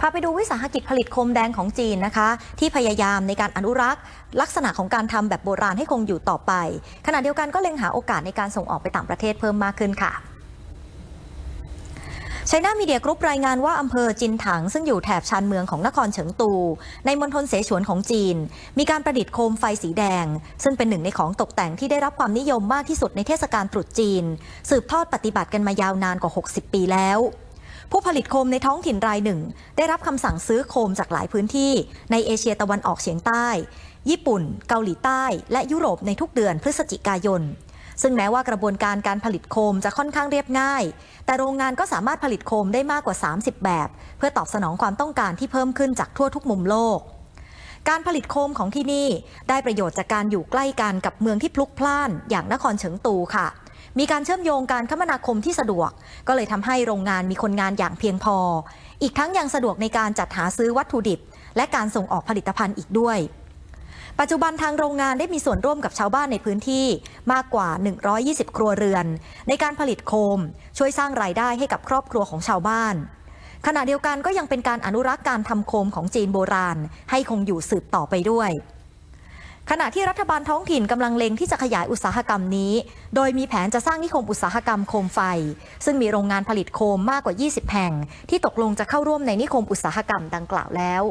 พาไปดูวิสาหกิจผลิตโคมแดงของจีนนะคะ ที่พยายามในการอนุรักษ์ ลักษณะของการทำแบบโบราณให้คงอยู่ต่อไป ขณะเดียวกันก็เล็งหาโอกาสในการส่งออกไปต่างประเทศเพิ่มมากขึ้นค่ะไชน่ามีเดียกรุ๊ปรายงานว่าอำเภอจินถัง ซึ่งอยู่แถบชานเมืองของนครเฉิงตู ในมณฑลเสฉวนของจีน มีการประดิษฐ์โคมไฟสีแดง ซึ่งเป็นหนึ่งในของตกแต่งที่ได้รับความนิยมมากที่สุดในเทศกาลตรุษจีน สืบทอดปฏิบัติกันมายาวนานกว่า 60 ปีแล้ว ผู้ผลิตโคมในท้องถิ่นรายหนึ่ง ได้รับคำสั่งซื้อโคมจากหลายพื้นที่ ในเอเชียตะวันออกเฉียงใต้ ญี่ปุ่น เกาหลีใต้ และยุโรปในทุกเดือนพฤศจิกายน ซึ่งแม้ว่ากระบวนการการผลิตโคมจะค่อนข้างเรียบง่าย แต่โรงงานก็สามารถผลิตโคมได้มากกว่า 30 แบบ เพื่อตอบสนองความต้องการที่เพิ่มขึ้นจากทั่วทุกมุมโลกการผลิตโคมของที่นี่ได้ประโยชน์จากการอยู่ใกล้กันกับเมืองที่พลุกพล่านอย่างนครเฉิงตูค่ะ มีการเชื่อมโยงการคมนาคมที่สะดวก ก็เลยทำให้โรงงานมีคนงานอย่างเพียงพอ อีกทั้งยังสะดวกในการจัดหาซื้อวัตถุดิบ และการส่งออกผลิตภัณฑ์อีกด้วย ปัจจุบันทางโรงงานได้มีส่วนร่วมกับชาวบ้านในพื้นที่มากกว่า 120 ครัวเรือน ในการผลิตโคม ช่วยสร้างรายได้ให้กับครอบครัวของชาวบ้านขณะเดียวกันก็ยังเป็นการอนุรักษ์การทำโคมของจีนโบราณ ให้คงอยู่สืบต่อไปด้วย ขณะที่รัฐบาลท้องถิ่นกำลังเล็งที่จะขยายอุตสาหกรรมนี้ โดยมีแผนจะสร้างนิคมอุตสาหกรรมโคมไฟ ซึ่งมีโรงงานผลิตโคมมากกว่า 20 แห่ง ที่ตกลงจะเข้าร่วมในนิคมอุตสาหกรรมดังกล่าวแล้ว